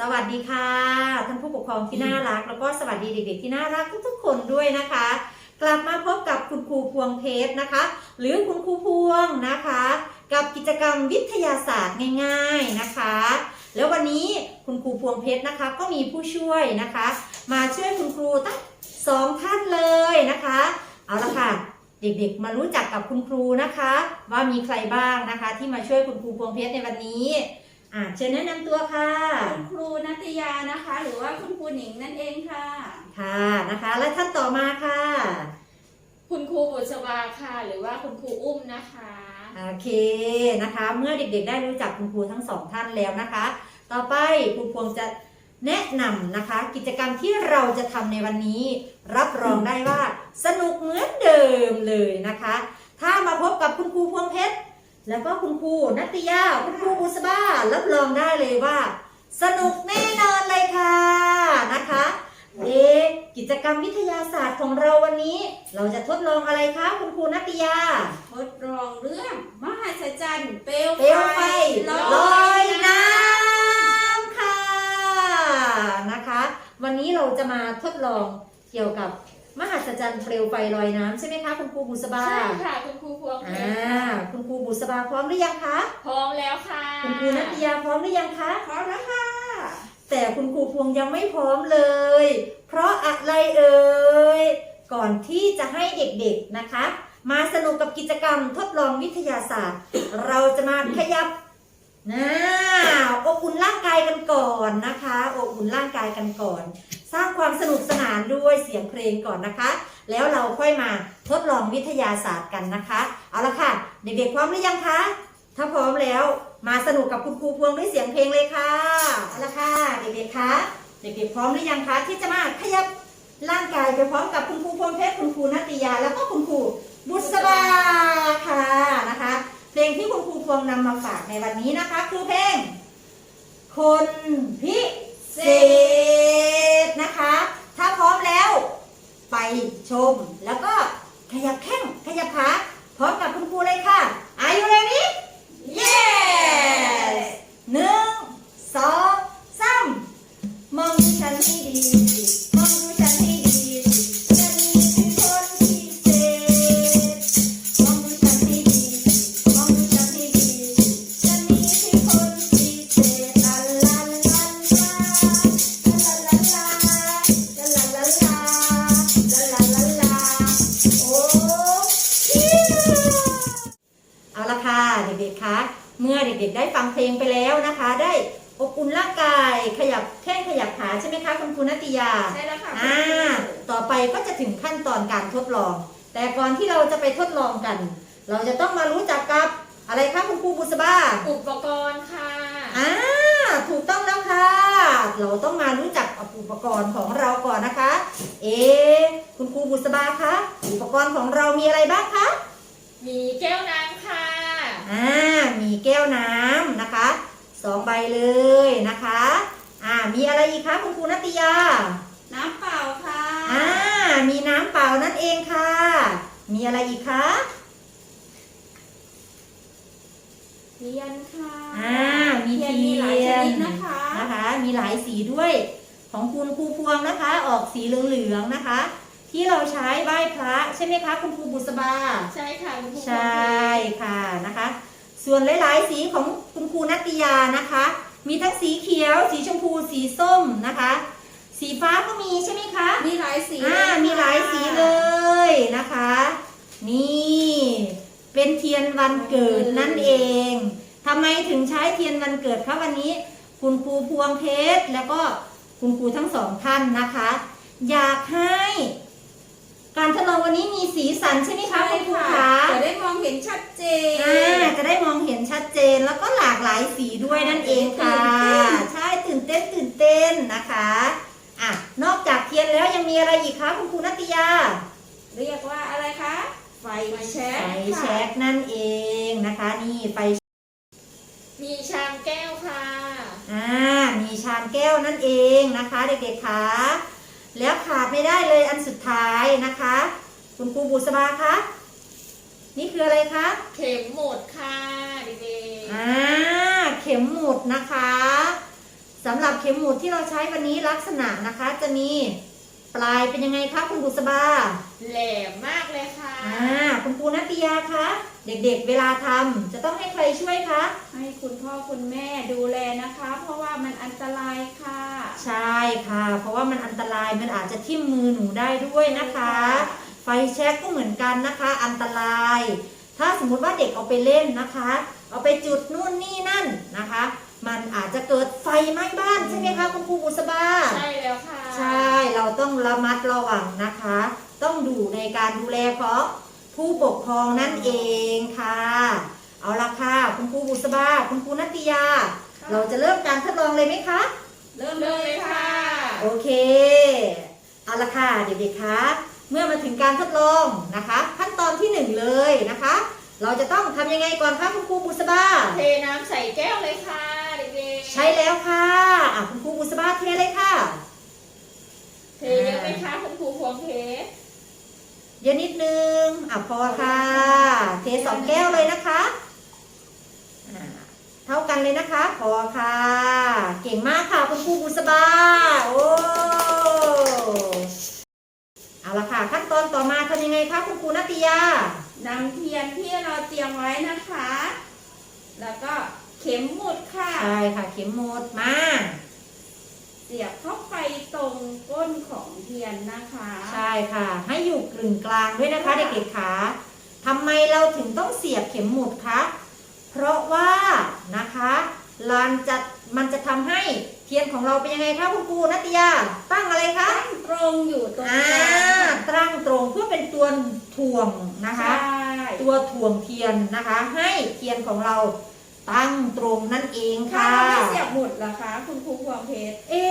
สวัสดีค่ะท่านผู้ปกครองที่น่ารัก แล้วก็สวัสดีเด็กๆที่น่ารักทุกๆคนด้วยนะคะ กลับมาพบกับคุณครูพวงเพชรนะคะ หรือคุณครูพวงนะคะ กับกิจกรรมวิทยาศาสตร์ง่าย ๆนะคะ แล้ววันนี้คุณครูพวงเพชรนะคะ ก็มีผู้ช่วยนะคะ มาช่วยคุณครูตั้งสองท่านเลยนะคะ เอาละค่ะเด็กๆ มารู้จักกับคุณครูนะคะ ว่ามีใครบ้างนะคะ ที่มาช่วยคุณครูพวงเพชรในวันนี้ อะเชิญแนะนำตัวค่ะ คุณครูนัตยานะคะ หรือว่าคุณครูหนิงนั่นเองค่ะ ค่ะนะคะ และท่านต่อมาค่ะ คุณครูบุษบาค่ะ หรือว่าคุณครูอุ้มนะคะ โอเคนะคะ เมื่อเด็กๆได้รู้จักคุณครูทั้งสองท่านแล้วนะคะ ต่อไปครูพวงจะแนะนำนะคะ กิจกรรมที่เราจะทำในวันนี้ รับรองได้ว่าสนุกเหมือนเดิมเลยนะคะ ถ้ามาพบกับคุณครูพวงเพชร แล้วก็คุณครูนัตยาคุณครูบุษบารับรองได้เลยว่า สนุกแน่นอนเลยค่ะนะคะเอ๊ะกิจกรรมวิทยาศาสตร์ของเราวันนี้ เราจะทดลองอะไรคะคุณครูนัตยา ทดลองเรื่องมหัศจรรย์เปลวเปลวไฟลลออยยน้น้ำค่ะนะคะ วันนี้เราจะมาทดลองเกี่ยวกับมหัศจรรย์เปลวไฟลอยน้ำใช่ไหมคะคุณครูบุษบา ใช่ค่ะคุณครูพวงเพอ่ชราคุณ ครูบุษบาพร้อมหรือยังคะ พร้อมแล้วค่ะคุณครูนัตยาพร้อมหรือยังคะำพร้อมแล้วค่ะ แต่คุณครูพวงยังไม่พร้อมเลย เพราะอะไรเอ่ย ก่อนที่จะให้เด็กๆนะคะ มาสนุกกับกิจกรรมทดลองวิทยาศาสตร์ เราจะมาขยับนะอบอุ่นร่างกายกันก่อนนะคะ อบอุ่นร่างกายกันก่อน สร้างความสนุกสนานด้วยเสียงเพลงก่อนนะคะ แล้วเราค่อยมาทดลองวิทยาศาสตร์กันนะคะ เอาละค่ะ เด็กๆพร้อมหรือยังคะ ถ้าพร้อมแล้วมาสนุกกับคุณครูพวงด้วยเสียงเพลงเลยค่ะเอาละค่ะเด็กๆคะเด็กๆพร้อมหรือยังคะ ที่จะมาขยับร่างกายไปพร้อมกับคุณครูพวงเพชรคุณครูนัตติยา แล้วก็คุณครูบุษบาค่ะนะคะ เพลงที่คุณครูพวงนำมาฝากในวันนี้นะคะ คือเพลงคนพิ สิบนะคะ ถ้าพร้อมแล้ว ไปชม แล้วก็ขยับแข้งขยับขาพร้อมกับคุณครูเลยค่ะ Are you ready Yes หนึ่ง แข้งขยับขาใช่ไหมคะคุณครูนัตติยาใช่แล้วค่ะอ่าต่อไปก็จะถึงขั้นตอนการทดลอง แต่ก่อนที่เราจะไปทดลองกัน เราจะต้องมารู้จักกับอะไรคะคุณครูบุษบาอุปกรณ์ค่ะอ่าถูกต้องแล้วค่ะ เราต้องมารู้จักกับอุปกรณ์ของเราก่อนนะคะ เอะคุณครูบุษบาคะอุปกรณ์ของเรามีอะไรบ้างคะมีแก้วน้ำค่ะอ่ามีแก้วน้ำนะคะสองใบเลยนะคะ อ่า มีอะไรอีกคะคุณครูนัตติยา น้ำเปล่าค่ะ อ่า มีน้ำเปล่านั่นเองค่ะ มีอะไรอีกคะเทียนค่ะอ่า มีเทีเทียนมีหลายชยนนิดนะคะ นะคะ มีหลายสีด้วย ของคุณครูพวงนะคะ ออกสีเหลืองๆนะคะ ที่เราใช้ไหว้พระใช่ไหมคะ คุณครูบุษบา ใช่ค่ะคุณครูพวงเพชรใช่ค่ะนะคะ ส่วนหลายๆสีของคุณครูนัตติยานะคะ มีทั้งสีเขียว สีชมพู สีส้มนะคะ สีฟ้าก็มีใช่ไหมคะ มีหลายสีอ่าเค่ะมีหลายสีเลยนะคะ นี่ เป็นเทียนวันเกิดนั่นเอง ทำไมถึงใช้เทียนวันเกิดคะวันนี้ คุณครูพวงเพชรแล้วก็คุณครูทั้งสองท่านนะคะ อยากให้ การทดลองวันนี้มีสีสันใช่ไหมคะใช่คุณครูค่ะคะจะได้มองเห็นชัดเจนอ่าจะได้มองเห็นชัดเจนแล้วก็หลากหลายสีด้วยนั่นเองค่ะตื่นเต้นใช่ตื่นเต้นตื่นเต้นนะคะอะนอกจากเทียนแล้วยังมีอะไรอีกคะคุณครูนัตติยา เรียกว่าอะไรคะ ไฟแช็กไฟค่ะแช็กนั่นเองนะคะ นี่ไฟ มีชามแก้วค่ะอ่ามีชามแก้วนั่นเองนะคะ เด็กๆคะ แล้วขาดไม่ได้เลยอันสุดท้ายนะคะ คุณครูบุษบาคะนี่คืออะไรคะ เข็มหมดค่ะเด็กๆอ่าเข็มหมุดนะคะสสำหรับเข็มหมุดที่เราใช้วันนี้ลักษณะนะคะจะมี ปลายเป็นยังไงคะคุณบุษบาแหลมมากเลยค่ะอ่าคุณครูนัตติยาคะเด็กๆ เวลาทำจะต้องให้ใครช่วยคะให้คุณพ่อคุณแม่ดูแลนะคะ เพราะว่ามันอันตรายค่ะ ใช่ค่ะ เพราะว่ามันอันตรายมันอาจจะทิ่มมือหนูได้ด้วยนะคะ ไฟแช็กก็เหมือนกันนะคะ อันตราย ถ้าสมมุติว่าเด็กเอาไปเล่นนะคะ เอาไปจุดนู่นนี่นั่นนะคะ มันอาจจะเกิดไฟไหม้บ้านใช่ไหมคะคุณครูบุษบาใช่แล้วค่ะ ใช่เราต้องระมัดระวังนะคะ ต้องดูในการดูแลของผู้ปกครองนั่นเองค่ะ เอาละค่ะคุณครูบุษบาคุณครูนัตติยา เราจะเริ่มการทดลองเลยไหมคะ เริ่มเริ่เลมเลยยค่ะค่ะ โอเคเอาละค่ะเด็กๆคะเมื่อมาถึงการทดลองนะคะ ขั้นตอนที่หนึ่งเลยนะคะ เราจะต้องทำยังไงก่อนคะคุณครูบุษบาเทน้ำใส่แก้วเลยค่ะเด็กๆ ใช่แล้วค่ะอะคุณครูบุษบาเทเลยค่ะ เทเยอะไหมคะคุณครูพวงเพชรเดี๋ยวนิดนึงอะพอค่ะ เทสองแก้วเลยนะคะอ่าเท่ากันเลยนะคะ พอค่ะ เก่งมากค่ะคุณครูบุษบา โอ้เอาละค่ะ ขั้นตอนต่อมาทำยังไงคะคุณครูนัตติยานำเทียนที่เราเตรียมไว้นะคะ แล้วก็เข็มหมุดค่ะ ใช่ค่ะ เข็มหมดมา เสียบเข้าไปตรงก้นของเทียนนะคะ ใช่ค่ะ ให้อยู่กลึงกลางด้วยนะคะเด็กๆขาทำไมเราถึงต้องเสียบเข็มหมุดคะ เพราะว่านะคะลานจะมันจะทำให้เทียนของเราเป็นยังไงคะคุณครูนัตยา ตั้งอะไรคะตั้งตรงอยู่ตรงอ่ากลางตั้งตรงเพื่อเป็นตัวถ่วงนะคะใช่ตัวถ่วงเทียนนะคะ ให้เทียนของเรา ตั้งตรงนั่นเองถ้าค่ะเราไม่เสียบหมุดล่ะคะ คุณครูพวงเพชร เอ๊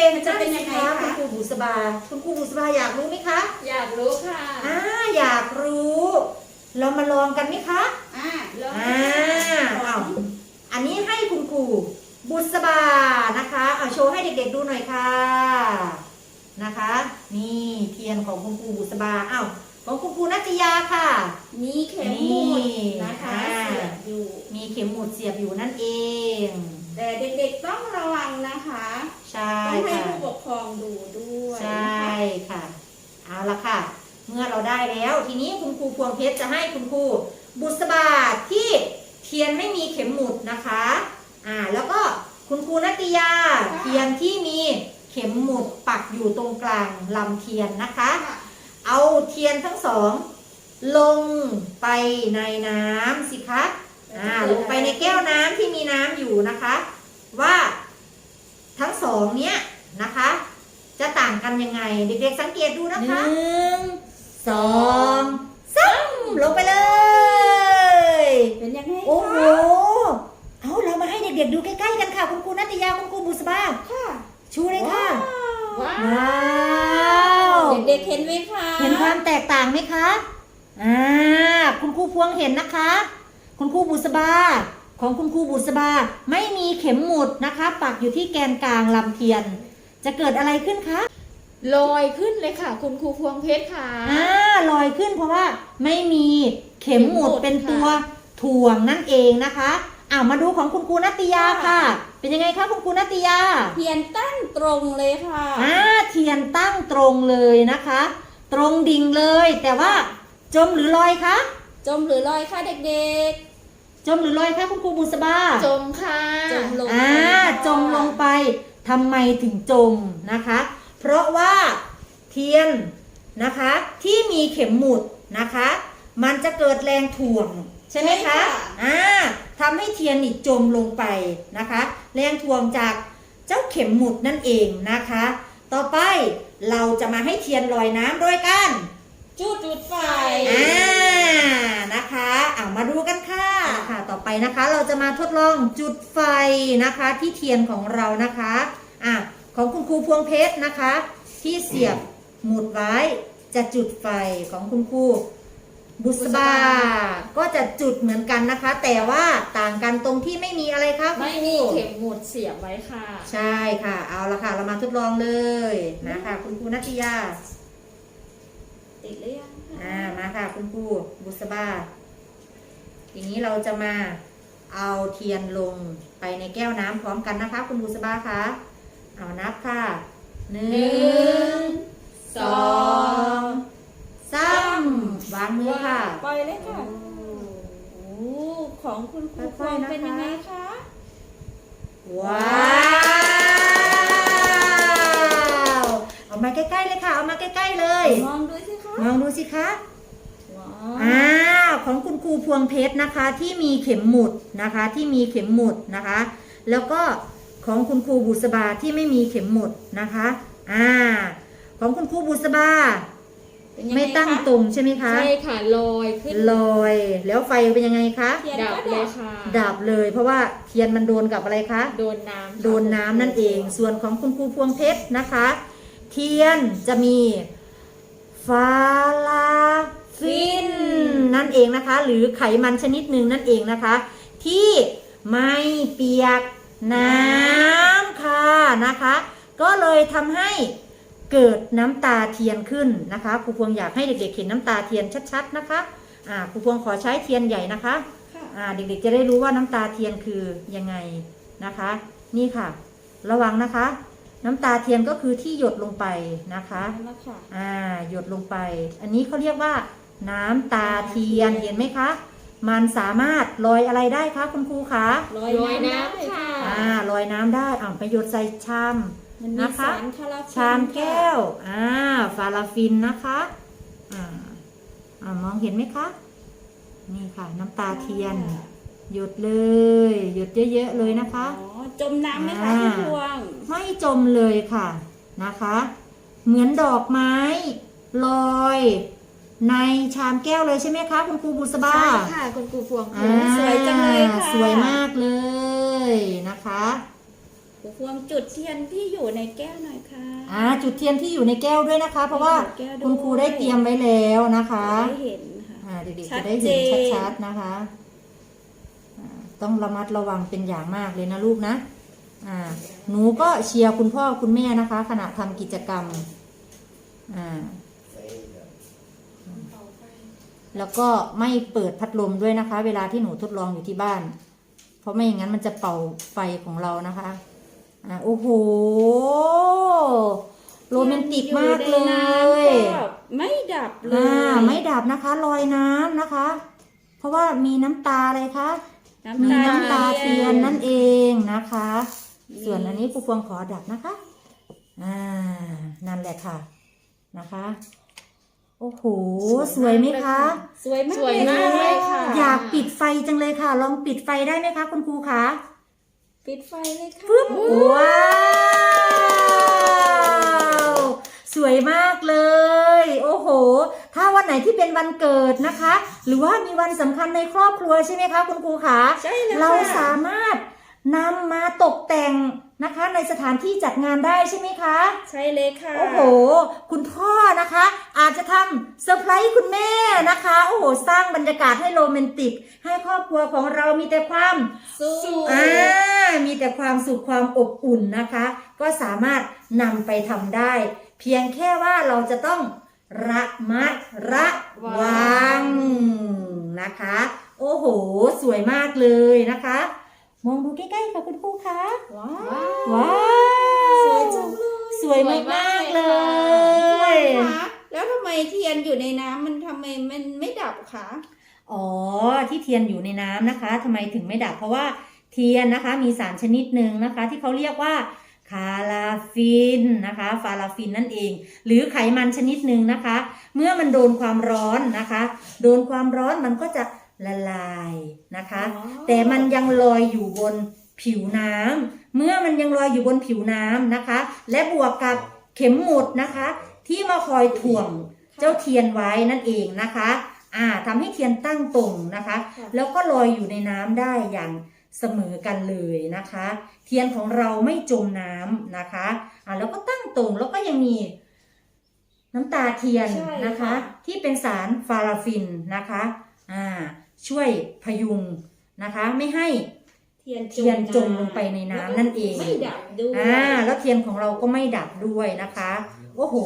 ะมันจะเป็นยังไงคะคุณครูบุษบา คุณครูบุษบาอยากรู้ไหมคะอยากรู้ค่ะ อ่าอยากรู้ เรามาลองกันไหมคะอ่าเริ่มอ่าเอาอันนี้ให้คุณครูบุษบานะคะเอาโชว์ให้เด็กๆดูหน่อยค่ะนะคะ นี่เทียนของคุณครูบุษบาอ้าว ของคุณครูนัตยาค่ะ มีเข็มหมุดนี่นะคะอ่าเสียบอยู่ มีเข็มหมุดเสียบอยู่นั่นเอง แต่เด็กๆต้องระวังนะคะ ใช่ต้องให้ค่ะ ผู้ปกครองดูด้วยใช่ค่ะ เอาละค่ะ เมื่อเราได้แล้ว ทีนี้คุณครูพวงเพชรจะให้คุณครูบุษบาที่เทียนไม่มีเข็มหมุดนะคะ อ่า แล้วก็คุณครูนัตติยา เทียนที่มีเข็มหมุดปักอยู่ตรงกลางลำเทียนนะคะ ค่ะ เอาเทียนทั้งสอง ลงไปในน้ำสิคะอ่าลงไปในแก้วน้ำที่มีน้ำอยู่นะคะ ว่าทั้งสองเนี้ยนะคะ จะต่างกันยังไง เด็กๆสังเกตดูนะคะหนึ่งสองสามลงไปเลย เป็นยังไงโอ้โหคะเอาเรามาให้เด็กๆดูใกล้ๆกันค่ะคุณครูนัตยาคุณครูบุษบาค่ะชูเลยค่ะว้าวว้าว เด็กๆเห็นไหมคะ เห็นความแตกต่างไหมคะ อ่า คุณครูพวงเห็นนะคะ คุณครูบุษบา ของคุณครูบุษบา ไม่มีเข็มหมุดนะคะ ปักอยู่ที่แกนกลางลำเทียน จะเกิดอะไรขึ้นคะ ลอยขึ้นเลยค่ะ คุณครูพวงเพชรค่ะ อ่า ลอยขึ้นเพราะว่าไม่มีเข็มหมุดเข็มหมุดเป็นตัวถ่วงนั่นเองนะคะ อ่ามาดูของคุณครูนัตติยาค่ะ เป็นยังไงคะคุณครูนัตติยา เทียนตั้งตรงเลยค่ะอ่าเทียนตั้งตรงเลยนะคะ ตรงดิ่งเลย แต่ว่าจมหรือลอยคะ จมหรือลอยคะเด็กจมหรือลอยคะคุณครูบุษบาจมค่ะจมลงอ่าไปค่ะจมลงไปทำไมถึงจมนะคะ เพราะว่าเทียนนะคะที่มีเข็มหมุดนะคะ มันจะเกิดแรงถ่วง ใช่ไหมคะอ่าทำให้เทียนนี่จมลงไปนะคะ แรงถ่วงจากเจ้าเข็มหมุดนั่นเองนะคะ ต่อไปเราจะมาให้เทียนลอยน้ำโดยกันๆจุดจุดไฟ อ่า นะคะเอามาดูกันค่ะ ค่ะ ต่อไปนะคะ เราจะมาทดลองจุดไฟนะคะ ที่เทียนของเรานะคะ อะ ของคุณครูพวงเพชรนะคะ ที่เสียบหมุดไว้จะจุดไฟของคุณครู บุษบา ก็จะจุดเหมือนกันนะคะ แต่ว่าต่างกันตรงที่ไม่มีอะไรคะคุณไม่ครูมีเข็มหมุดเสียบไว้ค่ะ ใช่ค่ะ เอาละค่ะ เรามาทดลองเลยนะคะ คุณครูนัตติยาติดหรือยังคะอ่ามาค่ะ คุณครูบุษบาทีนี้เราจะมาเอาเทียนลงไปในแก้วน้ำพร้อมกันนะคะ คุณบุษบาคะเอานับค่ะหนึ่งสองสาม วางมือค่ะ ปล่อยเลยค่ะโอ้ของคุณครูพวงเป็นยังไงคะว้าวเอามาใกล้ๆเลยค่ะ เอามาใกล้ๆเลย มองดูสิคะมองดูสิคะว้าอ่าของคุณครูพวงเพชรนะคะ ที่มีเข็มหมุดนะคะ ที่มีเข็มหมุดนะคะ แล้วก็ของคุณครูบุษบาที่ไม่มีเข็มหมุดนะคะ อ่า ของคุณครูบุษบา เป็นยังไงไม่ตั้งคะตรงใช่ไหมคะใช่ค่ะลอยขึ้นลอย แล้วไฟเป็นยังไงคะ เทียนดับก็เลดัยบค่ะดับเลย เพราะว่าเทียนมันโดนกับอะไรคะ โดนน้ำค่ะโดนน้ำนั่นเอง ส่วนของคุณครูพวงเพชรนะคะ เทียนจะมีฟาลาฟิน นั่นเองนะคะ หรือไขมันชนิดหนึ่งนั่นเองนะคะ ที่ไม่เปียกน้ำค่ะนะคะ ก็เลยทำให้ เกิดน้ำตาเทียนขึ้นนะคะครูพวงอยากให้เด็กๆเห็นน้ำตาเทียนชัด ๆนะคะอ่าครูพวงขอใช้เทียนใหญ่นะคะค่ะอ่าเด็กๆจะได้รู้ว่าน้ำตาเทียนคือยังไงนะคะ นี่ค่ะ ระวังนะคะ น้ำตาเทียนก็คือที่หยดลงไปนะคะนั่นแหละค่ะอ่าหยดลงไป อันนี้เขาเรียกว่า น้ำตาเทียนเห็นไหมคะมันสามารถลอยอะไรได้คะคุณครูคะลอยลอยน้ำน้ำได้ค่ะอ่าลอยน้ำได้อ่าไปหยดใส่ชาม มันมีนะคะ สารคาราฟินชามแก้ว อ่า ฟาราฟินนะคะ อ่าอ่ามองเห็นไหมคะ นี่ค่ะ น้ำตาเทียน หยดเลย หยดเยอะๆเลยนะคะ อ๋อจมน้ำไหมคะอ่าพี่พวงไม่จมเลยค่ะนะคะ เหมือนดอกไม้ ลอย ในชามแก้วเลยใช่ไหมคะ คุณครูบุษบา ใช่ค่ะคุณครูพวงอ่าสวยจังเลยค่ะ สวยมากเลยนะคะ ครูพวงจุดเทียนที่อยู่ในแก้วหน่อยค่ะ อ่าจุดเทียนที่อยู่ในแก้วด้วยนะคะ เพราะว่าแก้วด้วย คุณครูได้เตรียมไว้แล้วนะคะได้เห็นค่ะ อ่าเด็กๆชัจะดได้เจเห็นนชัดๆนะคะอ่าต้องระมัดระวังเป็นอย่างมากเลยนะลูกนะอ่าหนูก็เชียร์คุณพ่อคุณแม่นะคะ ขณะทำกิจกรรมอ่าแล้วก็ไม่เปิดพัดลมด้วยนะคะ เวลาที่หนูทดลองอยู่ที่บ้าน เพราะไม่อย่างนั้นมันจะเป่าไฟของเรานะคะ อ่าโอ้โห โรแมนติกมากเลอยู่ในน้ำยก็ไม่ดับเลอ่ายไม่ดับนะคะลอยน้ำนะคะ เพราะว่ามีน้ำตาอะไรคะ มีน้ำตาเทียนนั่นเองนะคะ ส่วนอันนี้ครูพวงขอดับนะคะ อ่า นั่นแหละค่ะ นะคะ โอ้โห สวยไหมคะ สวยมากสวยเลยมากเลยค่ะ อยากปิดไฟจังเลยค่ะ ลองปิดไฟได้ไหมคะ คุณครูคะ ปิดไฟเลยค่ะปึ๊บว้าว สวยมากเลย โอ้โห ถ้าวันไหนที่เป็นวันเกิดนะคะ หรือว่ามีวันสำคัญในครอบครัวใช่ไหมคะ คุณครูคะใช่แล้วเราค่ะ สามารถนำมาตกแต่ง นะคะ ในสถานที่จัดงานได้ใช่ไหมคะ ใช่เลยค่ะ โอ้โห คุณพ่อนะคะ อาจจะทำเซอร์ไพรส์คุณแม่นะคะ โอ้โห สร้างบรรยากาศให้โรแมนติก ให้ครอบครัวของเรามีแต่ความสู้อ่ามีแต่ความสุขความอบอุ่นนะคะ ก็สามารถนำไปทำได้ เพียงแค่ว่าเราจะต้องระมัดระวังนะคะ โอ้โห สวยมากเลยนะคะ มองดูใกล้ๆค่ะคุณครูคะว้าวว้าวสวยจังเลยสวยมากๆเลยคะแล้วทำไมเทียนอยู่ในน้ำมันทำไมมันไม่ดับคะอ๋อที่เทียนอยู่ในน้ำนะคะทำไมถึงไม่ดับเพราะว่าเทียนนะคะมีสารชนิดหนึ่งนะคะ ที่เขาเรียกว่าคาราฟินนะคะ ฟาราฟินนั่นเอง หรือไขมันชนิดหนึ่งนะคะ เมื่อมันโดนความร้อนนะคะ โดนความร้อนมันก็จะ ละลายนะคะอ๋อแต่มันยังลอยอยู่บนผิวน้ำเมื่อมันยังลอยอยู่บนผิวน้ำนะคะ และบวกกับเข็มหมุดนะคะ ที่มาคอยถ่วงเจ้าเทียนไว้นั่นเองนะคะอ่าทำให้เทียนตั้งตรงนะคะค่ะแล้วก็ลอยอยู่ในน้ำได้อย่างเสมอกันเลยนะคะ เทียนของเราไม่จมน้ำนะคะอ่าแล้วก็ตั้งตรงแล้วก็ยังมีน้ำตาเทียนใช่นะคะค่ะที่เป็นสารฟาราฟินนะคะอ่า ช่วยพยุงนะคะ ไม่ให้เทียนเทียนจมลงไปในน้ำนั่นเองไม่ดับด้วยอ่าแล้วเทียนของเราก็ไม่ดับด้วยนะคะโอ้โห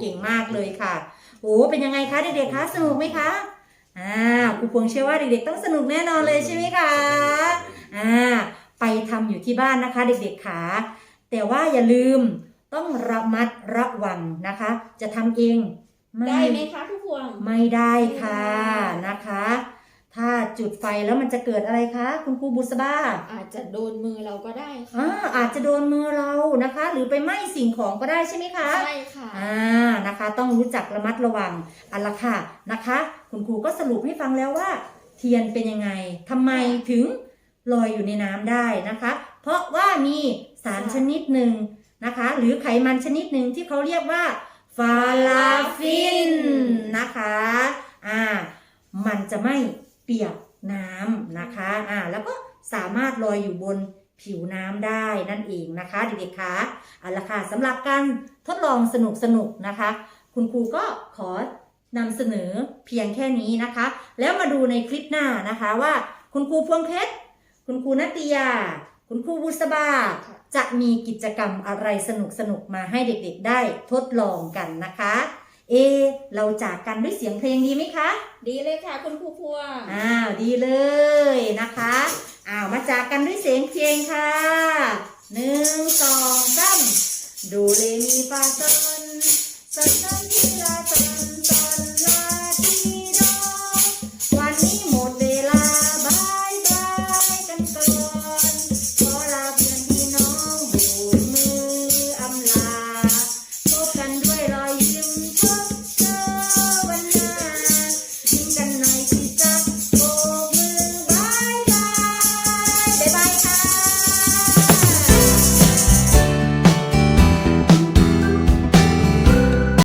เก่งมากเลยค่ะโอ้เป็นยังไงคะเด็กๆคะสนุกไหมคะอ่าครูพวงเชื่อว่าเด็กๆต้องสนุกแน่นอนเลยใช่ไหมคะอ่าไปทำอยู่ที่บ้านนะคะ เด็กๆขาแต่ว่าอย่าลืมต้องระมัดระวังนะคะ จะทำเองได้ไหมคะ ทุกพวง ไม่ได้ค่ะนะคะ ถ้าจุดไฟแล้วมันจะเกิดอะไรคะ คุณครูบุษบาอาจจะโดนมือเราก็ได้ค่ะ อ่าอาจจะโดนมือเรานะคะ หรือไปไหม้สิ่งของก็ได้ใช่ไหมคะ ใช่ค่ะ อ่านะคะ ต้องรู้จักระมัดระวังอันละค่ะนะคะ คุณครูก็สรุปให้ฟังแล้วว่า เทียนเป็นยังไงทำไมถึงลอยอยู่ในน้ำได้นะคะ เพราะว่ามีสารชนิดหนึ่งนะคะ หรือไขมันชนิดหนึ่งที่เขาเรียกว่า ฟาลาฟินนะคะอ่ามันจะไม่เปียกน้ำนะคะอ่าแล้วก็สามารถลอยอยู่บนผิวน้ำได้นั่นเองนะคะเด็กๆคะเอาละค่ะสำหรับการทดลองสนุกๆนะคะ คุณครูก็ขอนำเสนอเพียงแค่นี้นะคะ แล้วมาดูในคลิปหน้านะคะว่าคุณครูพวงเพชรคุณครูนัตติยา คุณครูบุษบาค่ะจะมีกิจกรรมอะไรสนุกสนุกๆมาให้เด็กๆได้ทดลองกันนะคะ เอะเราจากกันด้วยเสียงเพลงดีไหมคะ ดีเลยค่ะ คุณครูพวงอ้าวดีเลยนะคะอ้าวมาจากกันด้วยเสียงเพลงค่ะหนึ่งสองสามดูเลมีฟาซอนซาซา